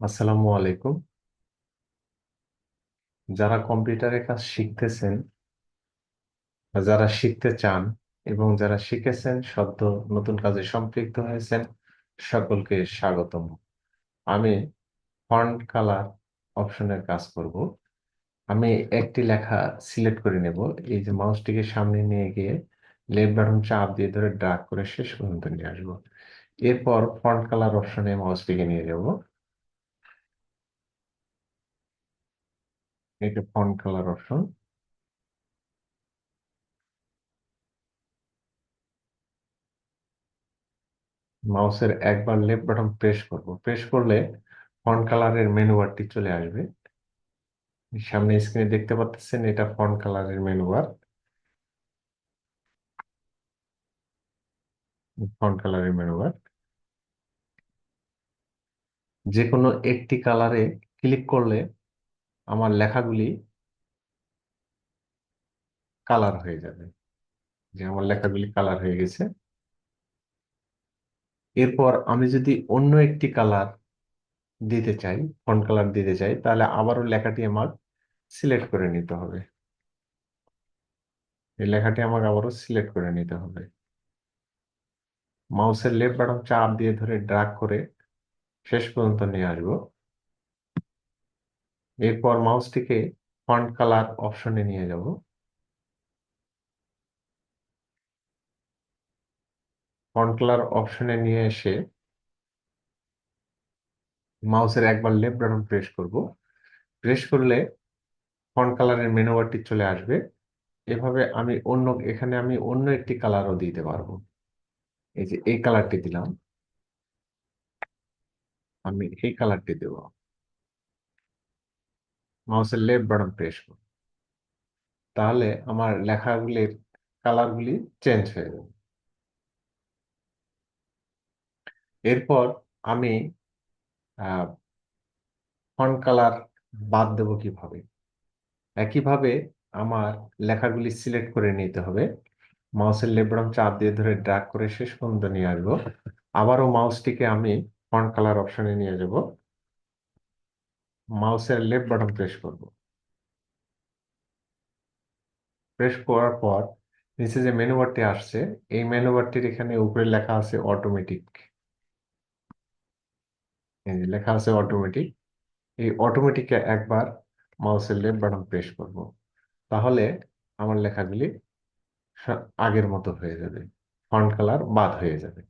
আসসালামু আলাইকুম। যারা কম্পিউটারের কাজ শিখতেছেন যারা শিখতে চান এবং যারা শিখেছেন, সদ্য নতুন কাজে সম্পৃক্ত হয়েছেন, সকলকে স্বাগতম। আমি ফন্ট কালার অপশনের কাজ করব। আমি একটি লেখা সিলেক্ট করে নেব। এই যে মাউসটিকে সামনে নিয়ে গিয়ে লেফট বাটন চাপ দিয়ে ধরে ড্রাগ করে শেষ পর্যন্ত নিয়ে আসব। এরপর ফন্ট কালার অপশনে মাউসটিকে নিয়ে যাব। এটা ফন্ট কালার অপশন মাউসের একবার লেফট বাটন প্রেস করব। প্রেস করলে ফন্ট কালারের মেনু বারটি চলে আসবে। সামনে স্ক্রিনে দেখতে পাচ্ছেন এটা ফন্ট কালারের মেনু বার ফন্ট কালারের মেনু বার যে কোনো একটি কালারে ক্লিক করলে আমার লেখাগুলি কালার হয়ে যাবে। যে আমার লেখাগুলি কালার হয়ে গেছে। এরপর আমি যদি অন্য একটি কালার দিতে চাই ফন্ট কালার দিতে চাই, তাহলে আবারও লেখাটি আমার সিলেক্ট করে নিতে হবে। এই লেখাটি আমাকে আবারও সিলেক্ট করে নিতে হবে। মাউসের লেফট বাটন চাপ দিয়ে ধরে ড্রাগ করে শেষ পর্যন্ত নিয়ে আসব। এরপর মাউসটিকে ফন্ট কালার অপশনে নিয়ে যাব। ফন্ট কালার অপশনে নিয়ে এসে মাউসের একবার লেফট বাটন প্রেস করব। প্রেস করলে ফন্ট কালারের মেনু বারটি চলে আসবে। এভাবে আমি অন্য, এখানে আমি অন্য একটি কালারও দিতে পারব। এই যে এই কালারটি দিলাম। আমি এই কালারটি দেব। মাউসের লেফট বাটন প্রেস করব তাহলে আমার লেখাগুলির কালারগুলি চেঞ্জ হয়ে যাবে। এরপর আমি ফন্ট কালার বাদ দেব কীভাবে? একইভাবে আমার লেখাগুলি সিলেক্ট করে নিতে হবে। মাউসের বাটন চাপ দিয়ে ধরে ড্র্যাগ করে শেষ পর্যন্ত নিয়ে আসব। আবারও মাউসটিকে আমি ফন্ট কালার অপশনে নিয়ে যাব। মাউসের লেফট বাটন প্রেস করব। প্রেস করার পর নিচে যে মেনু বারটি আসছে, এই মেনু বারটির এখানে উপরে লেখা আছে অটোমেটিক লেখা আছে অটোমেটিক এই অটোমেটিকে একবার মাউসের লেফট বাটন প্রেস করব। তাহলে আমার লেখাগুলি আগের মতো হয়ে যাবে। ফন্ট কালার বাদ হয়ে যাবে।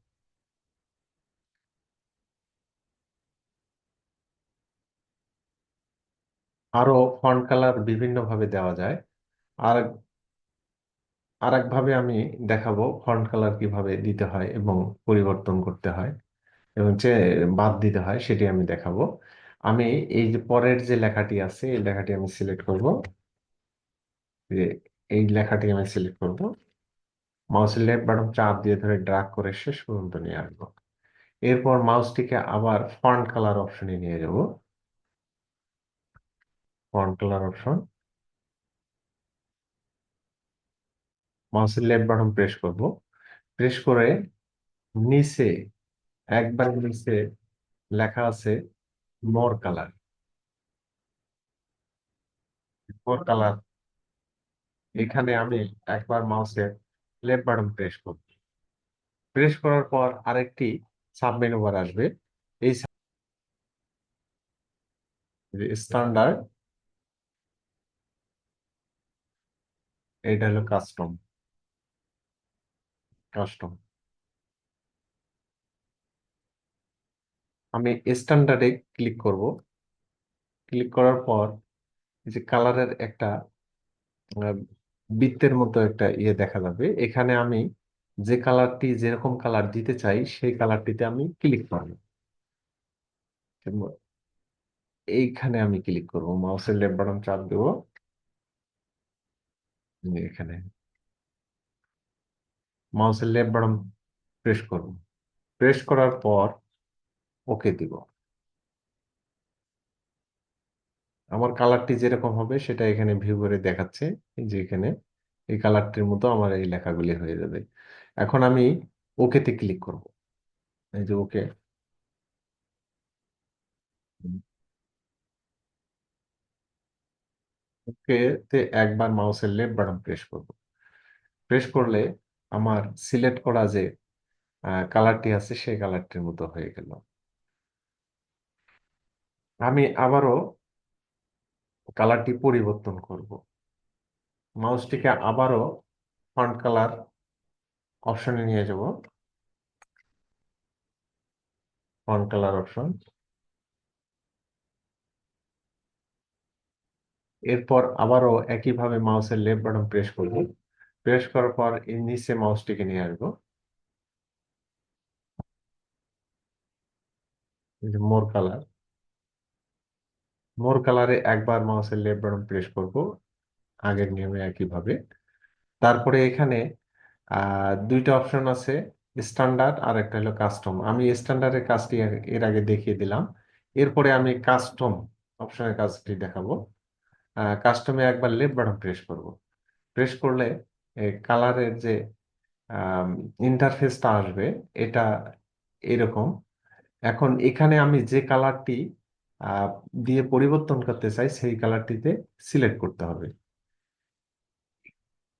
আরও ফন্ট কালার বিভিন্ন ভাবে দেওয়া যায়। আর আর আরেকভাবে আমি দেখাবো ফন্ট কালার কীভাবে দিতে হয় এবং পরিবর্তন করতে হয় এবং যে বাদ দিতে হয় সেটি আমি দেখাবো। আমি এই যে পরের যে লেখাটি আছে, এই লেখাটি আমি সিলেক্ট করব। যে এই লেখাটি আমি সিলেক্ট করব। মাউসের লেফট বাটন চাপ দিয়ে ধরে ড্রাগ করে শেষ পর্যন্ত নিয়ে আসব। এরপর মাউসটিকে আবার ফন্ট কালার অপশনে নিয়ে যাব। কালার অপশন মাউসের লেফট বাটন প্রেস করব। প্রেস করে নিচে, একবার নিচে লেখা আছে মোর কালার মোর কালার এখানে আমি একবার মাউসের লেফট বাটন প্রেস করব। প্রেস করার পর আরেকটি সাব মেনু বার আসবে। এই স্ট্যান্ডার্ড এটা হলো কাস্টম কাস্টম আমি স্ট্যান্ডার্ডে ক্লিক করব। ক্লিক করার পর যে কালারের একটা বৃত্তের মতো একটা ইয়ে দেখা যাবে। এখানে আমি যে কালারটি যেরকম কালার দিতে চাই, সেই কালারটিতে আমি ক্লিক করব। এইখানে আমি ক্লিক করব। মাউসের লেফট বাটন চাপ দেব। এখানে মাউসের লেফট বাটন প্রেস করব। প্রেস করার পর ওকে দিব। আমার কালারটি যেরকম হবে সেটা এখানে ভিউ করে দেখাচ্ছে যে এখানে এই কালারটির মতো আমার এই লেখাগুলি হয়ে যাবে। এখন আমি ওকেতে ক্লিক করব। এই যে ওকে ওকে তে একবার মাউসের লেফট বাটন প্রেস করব। প্রেস করলে আমার সিলেক্ট করা যে কালারটি আছে সেই কালারটির মতো হয়ে গেল। আমি আবারও কালারটি পরিবর্তন করব। মাউসটিকে আবারও ফন্ট কালার অপশনে নিয়ে যাব। ফন্ট কালার অপশন এরপর আবারও একইভাবে মাউসের লেফট বাটন প্রেস করব। প্রেস করার পর নিচে মাউসটিকে নিয়ে আসব। More colour. মোর কালারে একবার মাউসের লেফট বাটন প্রেস করব আগের নিয়মে একইভাবে। তারপরে এখানে আহ দুইটা অপশন আছে স্ট্যান্ডার্ড আর একটা হলো কাস্টম। আমি স্ট্যান্ডার্ডের কাজটি এর আগে দেখিয়ে দিলাম। এরপরে আমি কাস্টম অপশনের কাজটি দেখাবো। কাস্টমে একবার লেফট বাটন প্রেস করব। প্রেস করলে কালারের যে ইন্টারফেসটা আসবে, এটা এরকম। এখন এখানে আমি যে কালারটি দিয়ে পরিবর্তন করতে চাই, সেই কালারটিতে সিলেক্ট করতে হবে।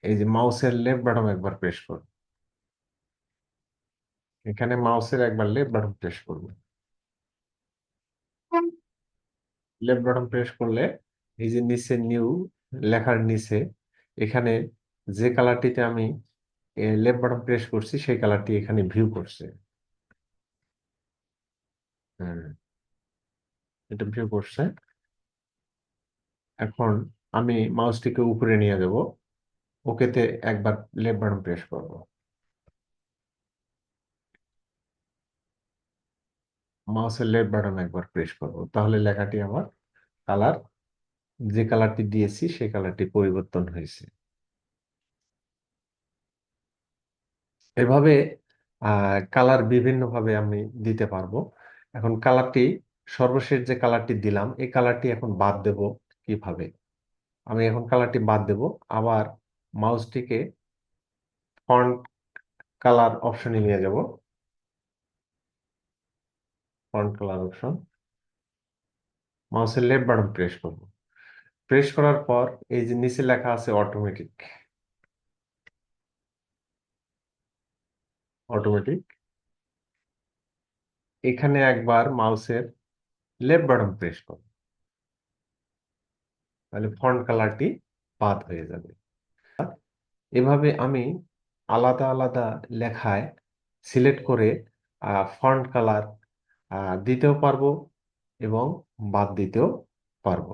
এই যে মাউসের লেফট বাটন একবার প্রেস করব। এখানে মাউসের একবার লেফট বাটন প্রেস করব। লেফট বাটন প্রেস করলে এই যে নিচে নিউ লেখার নিচে, এখানে যে কালারটিতে আমি লেফট বাটন প্রেস করছি, সেই কালারটি এখানে ভিউ করছে। হুম এটা ভিউ করছে। এখন আমি মাউসটিকে উপরে নিয়ে যাব। ওকেতে একবার লেফট বাটন প্রেস করব। মাউসের লেফট বাটন একবার প্রেস করব। তাহলে লেখাটি আমার কালার যে কালারটি দিয়েছি, সেই কালারটি পরিবর্তন হয়েছে। এভাবে কালার বিভিন্নভাবে আমি দিতে পারব। এখন কালারটি সর্বশেষ যে কালারটি দিলাম, এই কালারটি এখন বাদ দেব কীভাবে? আমি এখন কালারটি বাদ দেব, আবার মাউসটিকে ফন্ট কালার অপশনে নিয়ে যাব। ফন্ট কালার অপশন মাউসের লেফট বাটন প্রেস করব। প্রেস করার পর এই যে নিচে লেখা আছে অটোমেটিক অটোমেটিক এখানে একবার মাউসের লেফট বাটন প্রেস করব তাহলে ফন্ট কালারটি বাদ হয়ে যাবে। এভাবে আমি আলাদা আলাদা লেখায় সিলেক্ট করে ফন্ট কালার দিতেও পারব এবং বাদ দিতেও পারব।